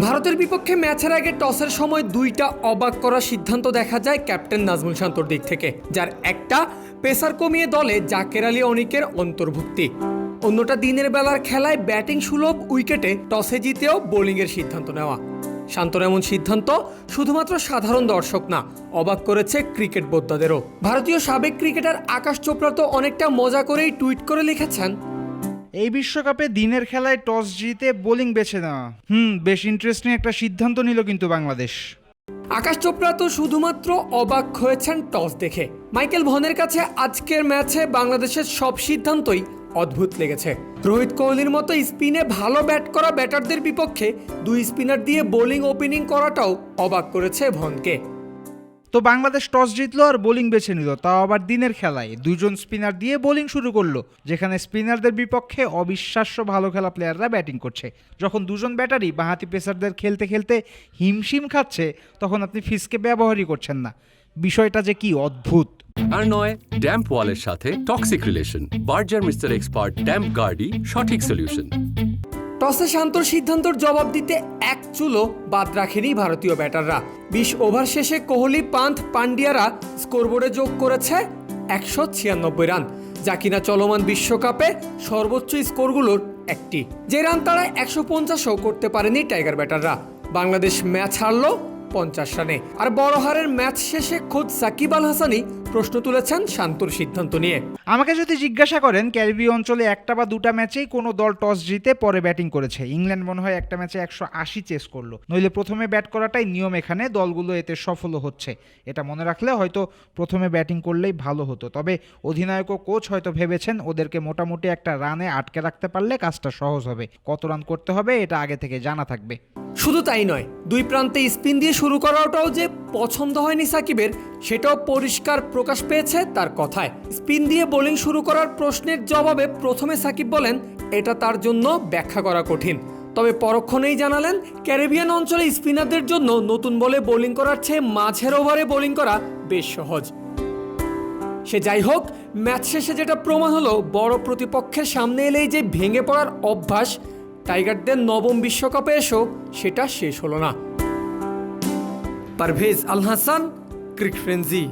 ভারতের বিপক্ষে ম্যাচের আগে টসের সময় দুইটা অবাক করার সিদ্ধান্ত দেখা যায় ক্যাপ্টেন নাজমুল শান্তর দিক থেকে, যার একটা পেসার কমিয়ে দলে জাকের আলী অনিকের অন্তর্ভুক্তি। অন্যটা দিনের বেলার খেলায় ব্যাটিং সুলভ উইকেটে টসে জিতেও বোলিংয়ের সিদ্ধান্ত নেওয়া। শান্তর এমন সিদ্ধান্ত শুধুমাত্র সাধারণ দর্শক না, অবাক করেছে ক্রিকেট বোদ্ধাদেরও। ভারতীয় সাবেক ক্রিকেটার আকাশ চোপড়া তো অনেকটা মজা করেই টুইট করে লিখেছেন এই বিশ্বকাপে দিনের খেলায় টস জিতে বোলিং বেছে নেওয়া। হুম, বেশ ইন্টারেস্টিং একটা সিদ্ধান্ত নিল কিন্তু বাংলাদেশ। আকাশ চোপড়া তো শুধুমাত্র অবাক হয়েছেন টস দেখে। মাইকেল ভনের কাছে আজকের ম্যাচে বাংলাদেশের সব সিদ্ধান্তই অদ্ভুত লেগেছে। রোহিত কোহলির মতো স্পিনে ভালো ব্যাট করা ব্যাটারদের বিপক্ষে দুই স্পিনার দিয়ে বোলিং, ওপেনিং করাটাও অবাক করেছে ভনকে। তো বাংলাদেশ টস জিতলো আর বোলিং বেছে নিল, তাও আবার দিনের খেলায়। দুজন স্পিনার দিয়ে বোলিং শুরু করল, যেখানে স্পিনারদের বিপক্ষে অবিশ্বাস্য ভালো খেলা প্লেয়াররা ব্যাটিং করছে। যখন দুজন ব্যাটারি বাঁহাতি পেসারদের খেলতে খেলতে হিমশিম খাচ্ছে, তখন আপনি ফিসকে ব্যবহারই করছেন না। বিষয়টা যে কি অদ্ভুত। আর নয় ড্যাম্প ওয়ালের সাথে toxic relation Berger mister expert, damp গার্ডই সঠিক সলিউশন টসে শান্তর সিদ্ধান্তর জবাব দিতে এক চুলো বাদ রাখেনি ভারতীয় ব্যাটাররা। বিশ ওভার শেষে কোহলি, পান্থ পান্ডিয়ারা স্কোরবোর্ডে যোগ করেছে একশো ছিয়ানব্বই রান, যা কিনা চলমান বিশ্বকাপে সর্বোচ্চ স্কোরগুলোর একটি। যে রান তারা একশো পঞ্চাশও করতে পারেনি টাইগার ব্যাটাররা। বাংলাদেশ ম্যাচ হারলো পঞ্চাশ রানে। আর বড় হারের ম্যাচ শেষে খোদ সাকিব আল হাসানি প্রশ্ন তুলেছেন শান্তর সিদ্ধান্ত নিয়ে। আমাকে যদি জিজ্ঞাসা করেন, ক্যারিবীয় অঞ্চলে একটা বা দুটা ম্যাচেই কোনো দল টস জিতে পরে ব্যাটিং করেছে। ইংল্যান্ড মনে হয় একটা ম্যাচে একশো আশি চেস করল। নইলে প্রথমে ব্যাট করাটাই নিয়ম এখানে, দলগুলো এতে সফলও হচ্ছে। এটা মনে রাখলে হয়তো প্রথমে ব্যাটিং করলেই ভালো হতো। তবে অধিনায়ক ও কোচ হয়তো ভেবেছেন ওদেরকে মোটামুটি একটা রানে আটকে রাখতে পারলে কাজটা সহজ হবে। কত রান করতে হবে, এটা আগে থেকে জানা থাকবে। শুধু তাই নয়, দুই প্রান্তে স্পিন দিয়ে শুরু করাটাও যে পছন্দ হয়নি সাকিবের, সেটাও পরিষ্কার প্রকাশ পেয়েছে তার কথায়। স্পিন দিয়ে বোলিং শুরু করার প্রশ্নের জবাবে প্রথমে সাকিব বলেন, এটা তার জন্য ব্যাখ্যা করা কঠিন। তবে পরক্ষণেই জানালেন, ক্যারিবিয়ান অঞ্চলে স্পিনারদের জন্য নতুন বলে বোলিং করার চেয়ে মাঝের ওভারে বোলিং করা বেশ সহজ। সে যাই হোক, ম্যাচ শেষে যেটা প্রমাণ হলো, বড় প্রতিপক্ষের সামনে এলেই যে ভেঙে পড়ার অভ্যাস টাইগারদের নবম বিশ্বকাপে এসেও সেটা শেষ হলো না। পারভেজ আল হাসান ক্রিক ফ্রেন্সি